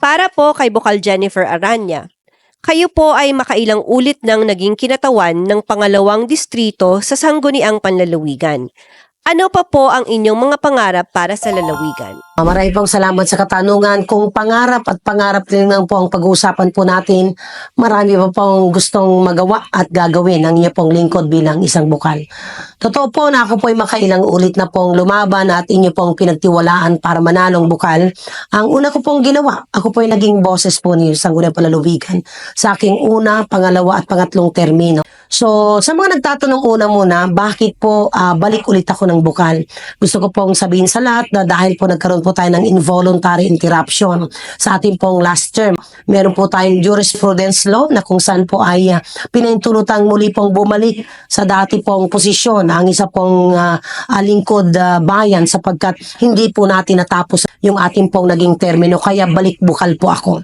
Para po kay Bukal Jennifer Aranya, kayo po ay makailang ulit ng naging kinatawan ng pangalawang distrito sa Sangguniang Panlalawigan. Ano pa po ang inyong mga pangarap para sa lalawigan? Ah, Marami pong salamat sa katanungan. Kung pangarap at pangarap din lang po ang pag-uusapan po natin, marami pa pong gustong magawa at gagawin ang inyo pong lingkod bilang isang bukal. Totoo po na ako po ay makailang ulit na pong lumaban at inyo pong pinagtiwalaan para manalong bukal. Ang una ko pong ginawa, ako po ay naging boses po ni Sangguniang Palalubigan sa aking una, pangalawa at pangatlong termino. So, sa mga nagtatanong una muna, bakit po ah, balik ulit ako ng bukal? Gusto ko pong sabihin sa lahat na dahil po nagkaroon po tayo ng involuntary interruption sa ating pong last term. Meron po tayong jurisprudence law na kung saan po ay uh, pinahintulutang muli pong bumalik sa dati pong posisyon ang isa pong ah, ah, lingkod ah, bayan sapagkat hindi po natin natapos yung ating pong naging termino kaya balik bukal po ako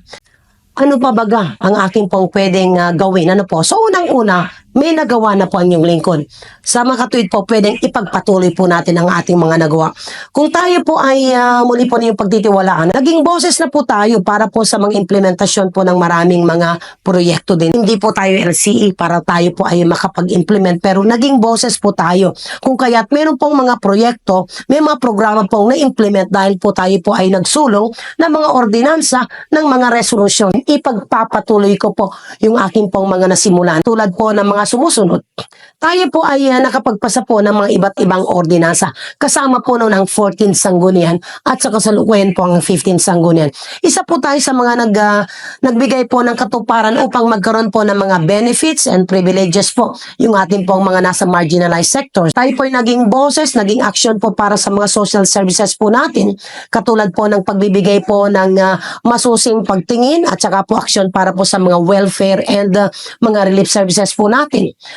ano pa baga ang aking pong pwedeng ah, gawin? Ano po? So, unang-una, may nagawa na po ang inyong lingkod. Sa mga katuwid po, pwedeng ipagpatuloy po natin ang ating mga nagawa. Kung tayo po ay ah, muli po na yung pagtitiwalaan, naging boses na po tayo para po sa mga implementasyon po ng maraming mga proyekto din. Hindi po tayo LCE para tayo po ay makapag-implement, pero naging boses po tayo. Kung kaya't meron pong mga proyekto, may mga programa pong na-implement dahil po tayo po ay nagsulong ng mga ordinansa ng mga resolusyon. Ipagpapatuloy ko po yung aking pong mga nasimulan. Tulad po ng mga sumusunod. Tayo po ay ah, nakapagpasa po ng mga iba't ibang ordinansa. Kasama po noon ang 14 sanggunian at sa kasalukuyan po ang 15 sanggunian. Isa po tayo sa mga nag, ah, nagbigay po ng katuparan upang magkaroon po ng mga benefits and privileges po yung ating pong mga nasa marginalized sectors. Tayo po ay naging boses, naging action po para sa mga social services po natin. Katulad po ng pagbibigay po ng ah, masusing pagtingin at saka po action para po sa mga welfare and ah, mga relief services po natin.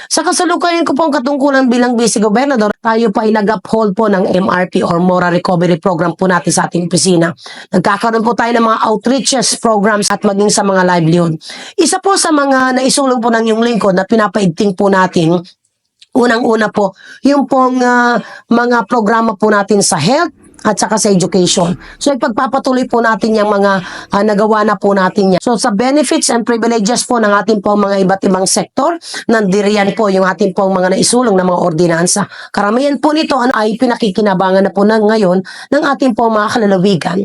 Sa kasalukuyan ko pong katungkulan bilang Vice Gobernador, tayo po ay nag-uphold po ng MRP or Moral Recovery Program po natin sa ating opisina. Nagkakaroon po tayo ng mga outreaches programs at maging sa mga livelihood. Isa po sa mga naisulong po ng yung lingkod na pinapaigting po natin Unang-una po, yung pong ah, mga programa po natin sa health at saka sa education. So ipagpapatuloy po natin yung mga ah, nagawa na po natin yan. So sa benefits and privileges po ng ating pong mga iba't ibang sektor, nandiriyan po yung ating pong mga naisulong na mga ordinansa. Karamihan po nito ano, ay pinakikinabangan na po ng ngayon ng ating pong mga kalalawigan.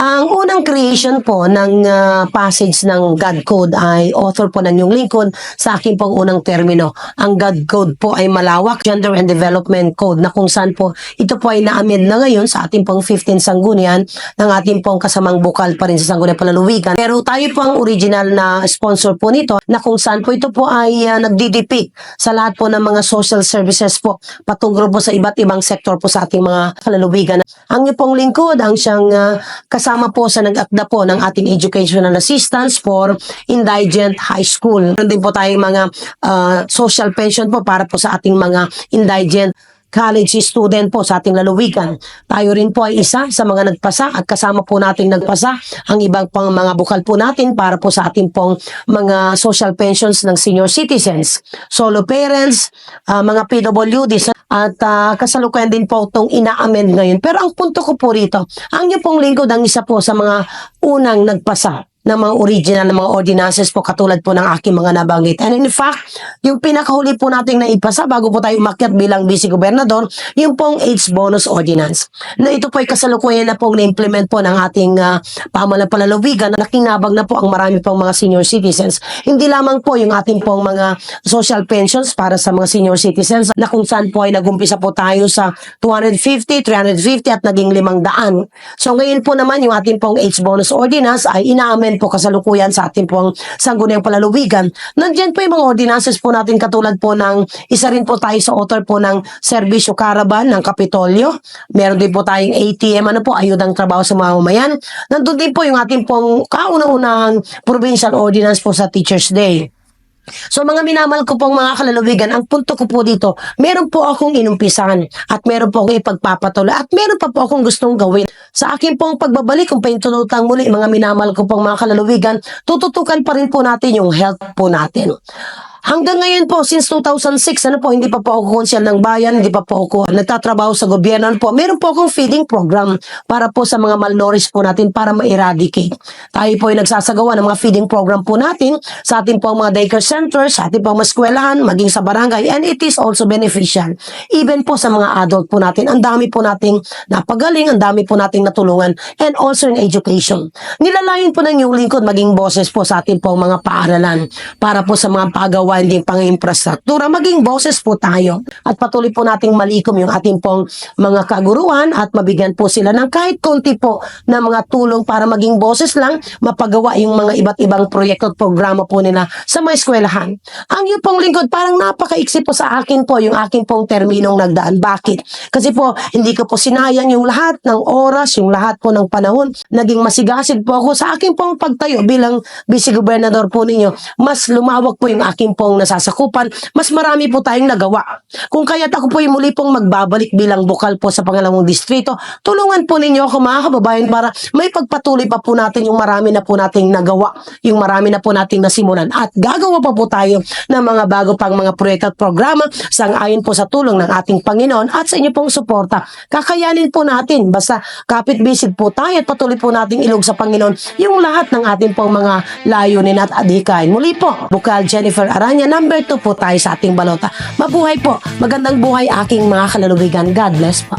Ang unang creation po ng ah, passage ng God Code ay author po ng yung Lincoln sa aking pong unang termino. Ang God Code po ay malawak, Gender and Development Code na kung saan po ito po ay na-amend na ngayon sa ating pong 15 sanggunian ng ating pong kasamang bukal pa rin sa sanggunian palaluwigan. Pero tayo po ang original na sponsor po nito na kung saan po ito po ay uh, nagdidepict sa lahat po ng mga social services po patungkol po sa iba't ibang sektor po sa ating mga kalalawigan. Ang niyo pong lingkod ang siyang ah, kasama po sa nag-akda po ng ating educational assistance for indigent high school. Meron din po tayong mga ah, social pension po para po sa ating mga indigent college student po sa ating lalawigan. Tayo rin po ay isa sa mga nagpasa at kasama po nating nagpasa ang ibang pang mga bukal po natin para po sa ating pong mga social pensions ng senior citizens, solo parents, ah, mga PWDs at ah, kasalukuyan din po itong ina-amend ngayon. Pero ang punto ko po rito, ang niyo pong lingkod ang isa po sa mga unang nagpasa ng mga original na mga ordinances po katulad po ng aking mga nabanggit. And in fact, yung pinakahuli po nating naipasa bago po tayo umakyat bilang vice gobernador, yung pong AIDS bonus ordinance. Na ito po ay kasalukuyan na pong na-implement po ng ating uh, pamalang palalawigan na nakinabag na po ang marami pong mga senior citizens. Hindi lamang po yung ating pong mga social pensions para sa mga senior citizens na kung saan po ay nagumpisa po tayo sa 250, 350 at naging 500. So ngayon po naman yung ating pong AIDS bonus ordinance ay inaamen po kasalukuyan sa ating pong sangguniang palaluwigan. Nandiyan po yung mga ordinances po natin katulad po ng isa rin po tayo sa author po ng Servisyo Caravan ng Kapitolyo. Meron din po tayong ATM, ano po, ayudang trabaho sa mga mamayan. Nandun din po yung ating pong kauna-unahang provincial ordinance po sa Teacher's Day. So mga minamahal ko pong mga kalalawigan, ang punto ko po dito, meron po akong inumpisan at meron po akong ipagpapatuloy at meron pa po akong gustong gawin. Sa akin pong pagbabalik, kung paintulutang muli, mga minamahal ko pong mga kalalawigan, tututukan pa rin po natin yung health po natin. Hanggang ngayon po, since 2006, ano po, hindi pa po ako konsyal ng bayan, hindi pa po ako nagtatrabaho sa gobyerno ano po. Meron po akong feeding program para po sa mga malnourished po natin para ma-eradicate. Tayo po ay nagsasagawa ng mga feeding program po natin sa ating po mga daycare centers, sa ating po mga eskwelahan, maging sa barangay, and it is also beneficial. Even po sa mga adult po natin, ang dami po nating napagaling, ang dami po nating natulungan, and also in education. Nilalayon po ng New Lingkod maging boses po sa ating po mga paaralan para po sa mga pagawa din pang infrastruktura, maging boses po tayo. At patuloy po nating malikom yung ating pong mga kaguruan at mabigyan po sila ng kahit konti po na mga tulong para maging boses lang, mapagawa yung mga iba't ibang proyekto at programa po nila sa mga eskwelahan. Ang yung pong lingkod, parang napakaiksi po sa akin po yung aking pong terminong nagdaan. Bakit? Kasi po, hindi ko po sinayang yung lahat ng oras, yung lahat po ng panahon. Naging masigasig po ako sa aking pong pagtayo bilang vice-gobernador po ninyo. Mas lumawak po yung aking pong nasasakupan. Mas marami po tayong nagawa. Kung kaya't ako po yung muli pong magbabalik bilang bukal po sa pangalawang distrito, tulungan po ninyo ako mga kababayan para may pagpatuloy pa po natin yung marami na po nating nagawa, yung marami na po nating nasimulan. At gagawa pa po tayo ng mga bago pang mga proyekto at programa sang ayon po sa tulong ng ating Panginoon at sa inyo pong suporta. Kakayanin po natin, basta kapit bisid po tayo at patuloy po nating ilog sa Panginoon yung lahat ng ating pong mga layunin at adhikain. Muli po, Bukal Jennifer Aranya, number 2 po tayo sa ating balota. Mabuhay po, magandang buhay aking mga kalalubigan. God bless po.